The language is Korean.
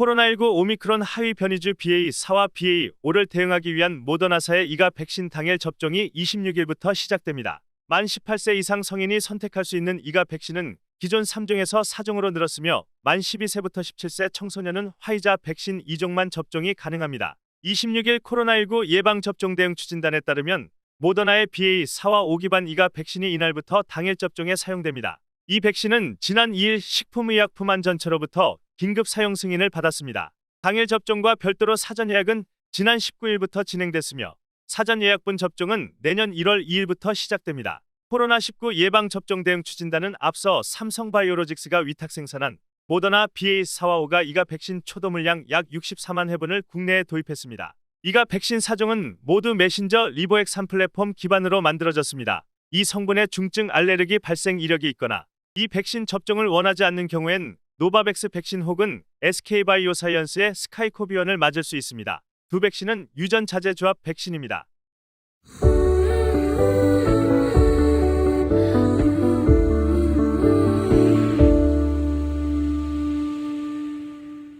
코로나19 오미크론 하위 변이주 BA4와 BA5를 대응하기 위한 모더나사의 이가 백신 당일 접종이 26일부터 시작됩니다. 만 18세 이상 성인이 선택할 수 있는 이가 백신은 기존 3종에서 4종으로 늘었으며 만 12세부터 17세 청소년은 화이자 백신 2종만 접종이 가능합니다. 26일 코로나19 예방접종 대응 추진단에 따르면 모더나의 BA4와 5 기반 이가 백신이 이날부터 당일 접종에 사용됩니다. 이 백신은 지난 2일 식품의약품안전처로부터 긴급 사용 승인을 받았습니다. 당일 접종과 별도로 사전 예약은 지난 19일부터 진행됐으며 사전 예약분 접종은 내년 1월 2일부터 시작됩니다. 코로나19 예방접종 대응 추진단은 앞서 삼성바이오로직스가 위탁 생산한 모더나 BA4와 5가 이가 백신 초도 물량 약 64만 회분을 국내에 도입했습니다. 이가 백신 사종은 모두 메신저 리보엑3 플랫폼 기반으로 만들어졌습니다. 이 성분의 중증 알레르기 발생 이력이 있거나 이 백신 접종을 원하지 않는 경우엔 노바백스 백신 혹은 SK바이오사이언스의 스카이코비언을 맞을 수 있습니다. 두 백신은 유전자제 조합 백신입니다.